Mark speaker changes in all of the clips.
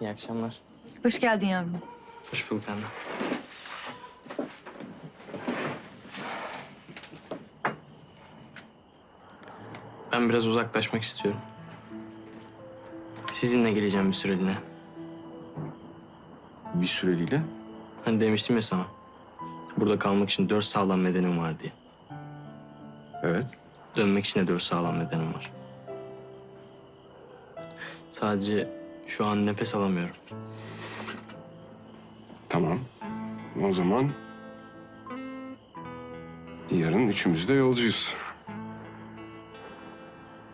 Speaker 1: İyi akşamlar.
Speaker 2: Hoş geldin yavrum.
Speaker 1: Hoş bulduk anne. Ben biraz uzaklaşmak istiyorum. Sizinle geleceğim bir süreliğine.
Speaker 3: Bir süreliğine.
Speaker 1: Hani demiştim ya sana. Burada kalmak için dört sağlam nedenim var diye.
Speaker 3: Evet.
Speaker 1: Dönmek için de dört sağlam nedenim var. Sadece şu an nefes alamıyorum.
Speaker 3: Tamam. O zaman yarın üçümüz de yolcuyuz.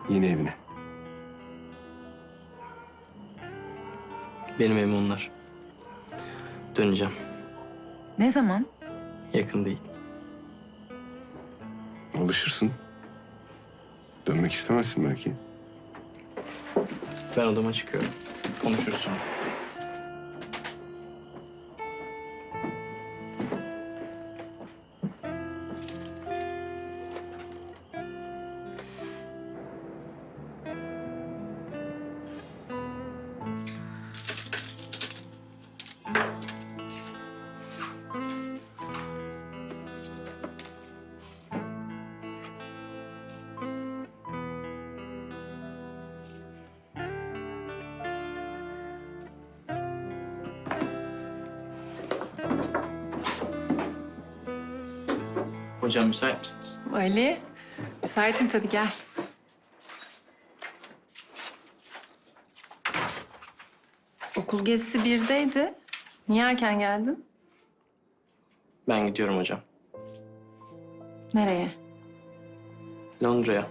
Speaker 3: Yine evine.
Speaker 1: Benim evim onlar. Döneceğim.
Speaker 2: Ne zaman?
Speaker 1: Yakın değil.
Speaker 3: Alışırsın. Dönmek istemezsin belki.
Speaker 1: Ben odama çıkıyorum. Konuşuruz. Hocam müsait misiniz?
Speaker 4: Ali, müsaitim tabii gel. Okul gezisi birdeydi. Niye erken geldin?
Speaker 1: Ben gidiyorum hocam.
Speaker 4: Nereye?
Speaker 1: Londra'ya.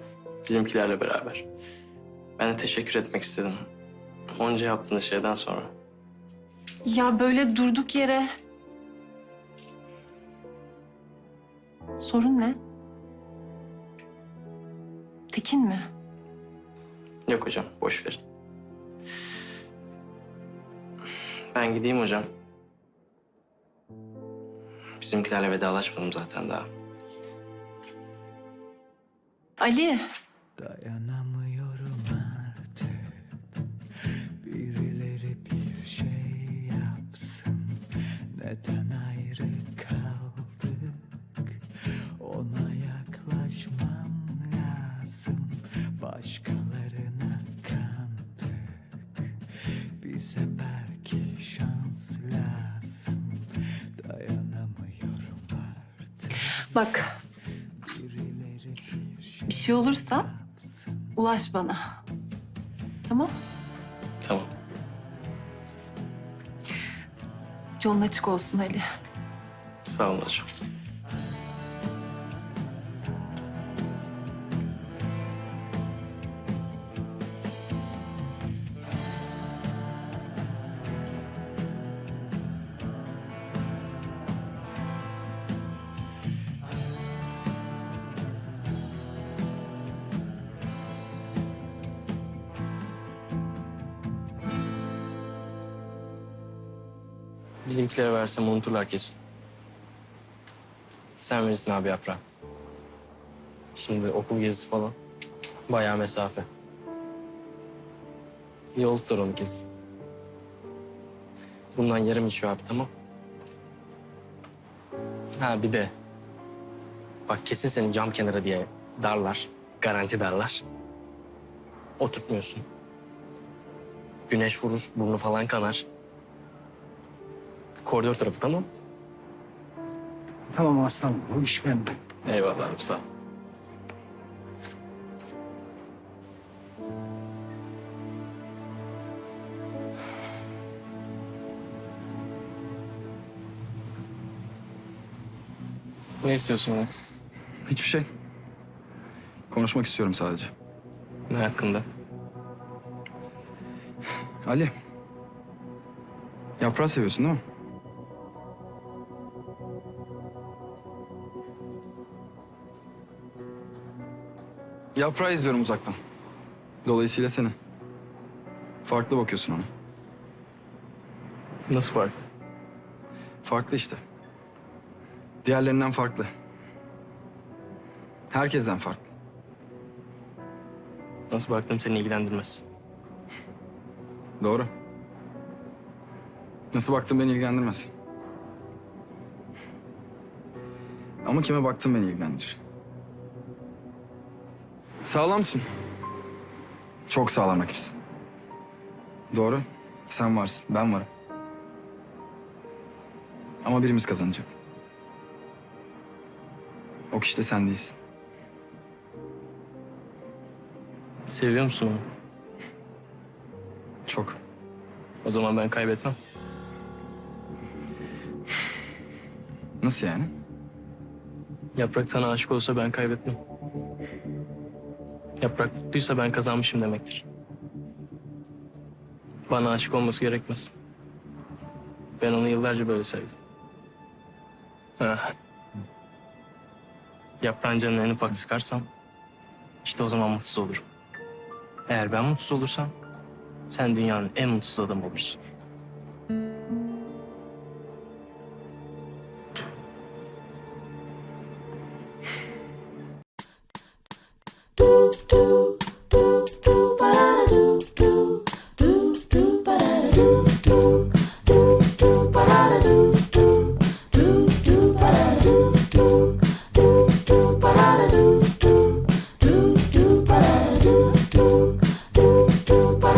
Speaker 1: Bizimkilerle beraber. Ben de teşekkür etmek istedim. Onca yaptığınız şeyden sonra.
Speaker 4: Ya böyle durduk yere. Sorun ne? Tekin mi?
Speaker 1: Yok hocam, boş verin. Ben gideyim hocam. Bizimkilerle vedalaşmadım zaten daha.
Speaker 4: Ali,
Speaker 5: Dayanamıyorum artık Birileri bir şey yapsın Neden Bize belki şans lazım Dayanamıyorum artık
Speaker 4: bak
Speaker 5: şey
Speaker 4: bir şey olursa ulaş bana. Tamam?
Speaker 1: Tamam.
Speaker 4: Yolun açık olsun Ali.
Speaker 1: Sağ olun hocam. Bizimkilere versem unuturlar kesin. Sen verirsin abi yaprağı. Şimdi okul gezisi falan. Bayağı mesafe. Yol tutar onu kesin. Bundan yarım içiyor abi tamam. Ha bir de. Bak kesin seni cam kenara diye darlar. Garanti darlar. Oturtmuyorsun. Güneş vurur, burnu falan kanar. Koridor tarafı tamam.
Speaker 6: Tamam aslanım, bu iş bende.
Speaker 1: Eyvallah abi sağ ol. Ne istiyorsun ya?
Speaker 7: Hiçbir şey. Konuşmak istiyorum sadece.
Speaker 1: Ne hakkında?
Speaker 7: Ali. Yaprağı seviyorsun değil mi? Yaprağı izliyorum uzaktan. Dolayısıyla seni. Farklı bakıyorsun ona.
Speaker 1: Nasıl farklı?
Speaker 7: Farklı işte. Diğerlerinden farklı. Herkesten farklı.
Speaker 1: Nasıl baktım seni ilgilendirmez.
Speaker 7: Doğru. Nasıl baktığın beni ilgilendirmez. Ama kime baktığın beni ilgilendirir. Sağlamsın. Çok sağlam rakipsin. Doğru. Sen varsın, ben varım. Ama birimiz kazanacak. O kişi de sen değilsin.
Speaker 1: Seviyor musun onu?
Speaker 7: Çok.
Speaker 1: O zaman ben kaybetmem.
Speaker 7: Nasıl yani?
Speaker 1: Yaprak sana aşık olsa ben kaybetmem. Yaprak mutluysa ben kazanmışım demektir. Bana aşık olması gerekmez. Ben onu yıllarca böyle sevdim. Ha. Yaprağın canını en ufak sıkarsam işte o zaman mutsuz olurum. Eğer ben mutsuz olursam sen dünyanın en mutsuz adamı olursun.